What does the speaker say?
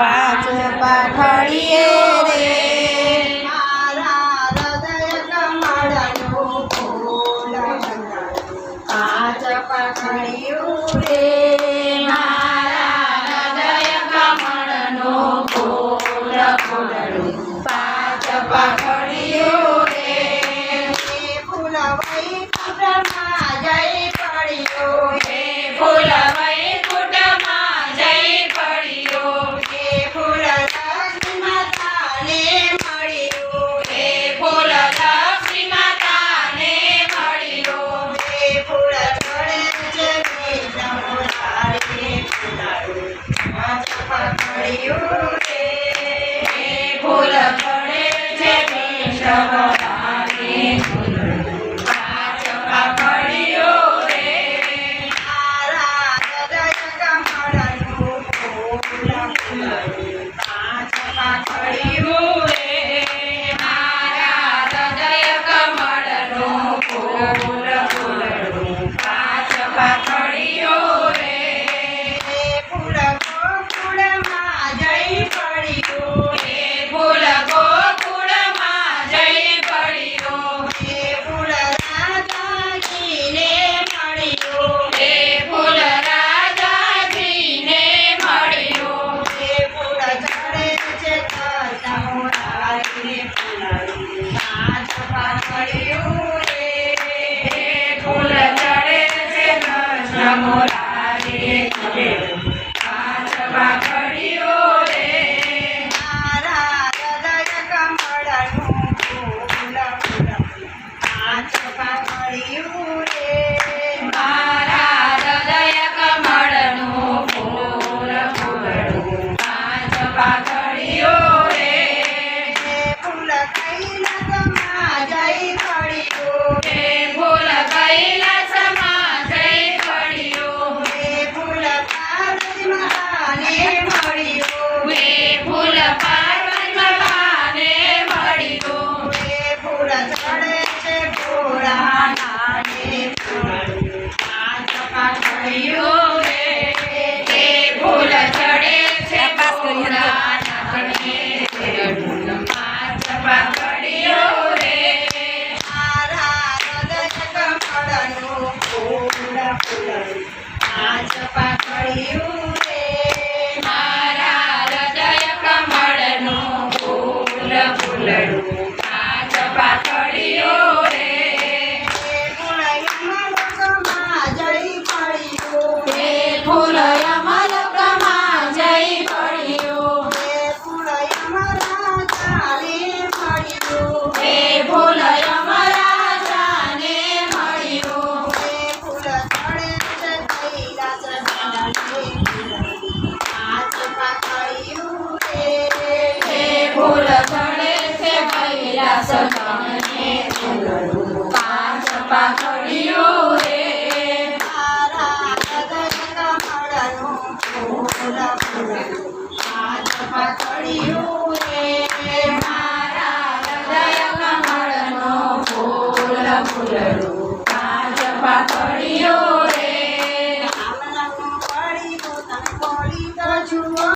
પાંચ પાખડીએ રે મારા હૃદય કમળનું ફૂલ પાંચ પાખડીયું રે મારા હૃદય કમળનું ફૂલ அடியோடு அடியோ દાસ તમને પાંચ પાખડીઓ રે પાંચ પાખડીઓ રે મારા હૃદય કમળનો ફૂલ ફૂલડું